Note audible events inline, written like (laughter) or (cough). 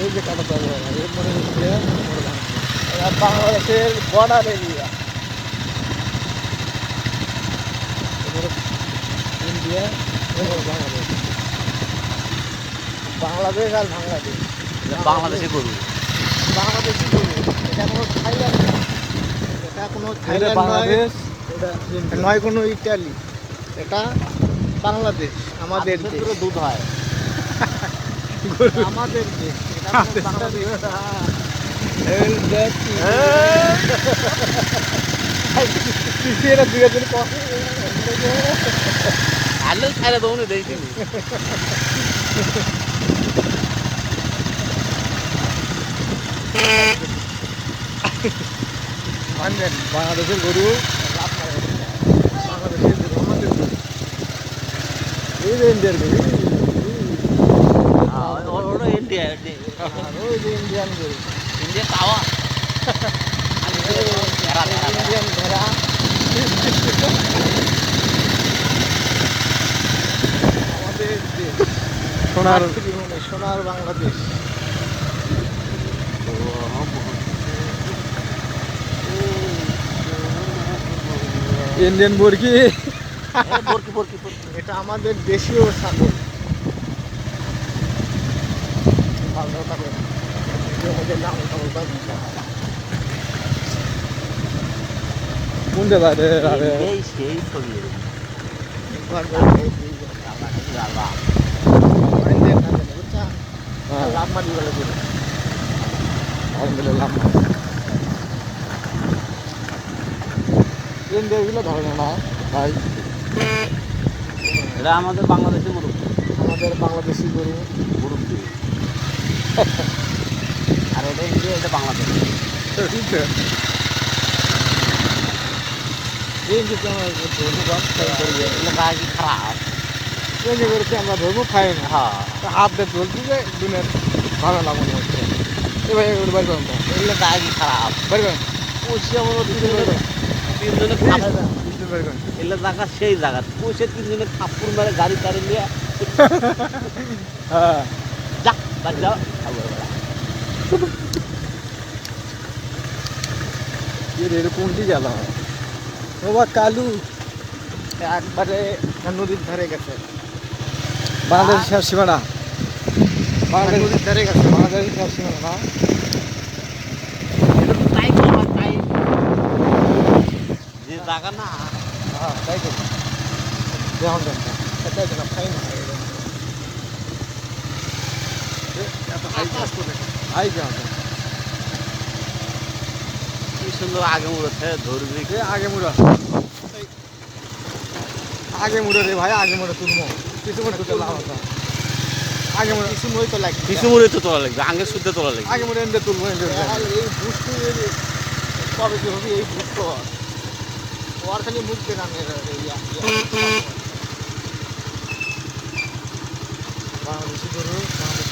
এই যে কাটা চালু এর মনে হচ্ছে এরা বাংলাদেশের border area India Bangladesh Bangladesh আর বাংলাদেশ বাংলাদেশে গরু। বাংলাদেশি গরু। এটা কোনো থাইল্যান্ড। এটা কোনো থাইল্যান্ড নয়। বাংলাদেশ। এটা নয় কোনো ইটালি এটা বাংলাদেশ আমাদের পুরো দুধ হয়। আমাদের দেশ। আলু খাইলে তো দেখি মানবেন বাংলাদেশের গরু বাংলাদেশের আমাদের গরু ইন্ডিয়া ইন্ডিয়ান ইন্ডিয়া ইন্ডিয়ান ভেড়া আমাদের সোনার সোনার বাংলাদেশ ইন্ডিয়ান মুরগি বরকি বরকি বরকি এটা আমাদের দেশীয় ছাগল। ভালো থাকবে জমিদের নাম ছাগল পাবেন। কোনটা আরে এই সেই ছবি একবার করে এই দুই জন। করেন দেন না দেন, বুঝছেন? হ্যাঁ লাভ মারি বলে। আলহামদুলিল্লাহ এটা আমাদের বাংলাদেশের আমাদের বাংলাদেশি গরু মুরুখ (laughs) আর ওটা ইন্ডিয়া এটা বাংলাদেশ। খারাপ আমরা ধরবো খাই না হ্যাঁ। হাত দিয়ে ধরছি যে দিনের ভালো লাগানো হচ্ছে এবার এগুলো বাড়ি করেন এগুলো কি খারাপ বাড়ি করেন। পয়সা আমার তিনজনে এগুলো জায়গা সেই জায়গা। পয়সা তিনজনে খাপুর মেরে গাড়ি টাড়ি নিয়ে হ্যাঁ যা বাড়ি যাও কোনটি গেল বাবা কালু একবারে নদীর ধারে গেছে বাংলাদেশ শেষ সীমানা বাংলাদেশ নদীর ধারে গেছে বাংলাদেশ শেষ সীমানা না জায়গা না হ্যাঁ তাই করি যেমন দেন কি সুন্দর আগে মুড়েছে ধরবি আগে মুড়া আগে মুড়ে রে ভাই আগে মুড়ে তুলমো কিছু আগে মুড়ে কিছু তো লাগবে কিছু তো তোলা লাগবে আগে শুদ্ধ তোলা লাগবে আগে মুড়ে এনে তুলবো এই বুঝতে কবে কি হবে এই খালি মুখ বাংলাদেশি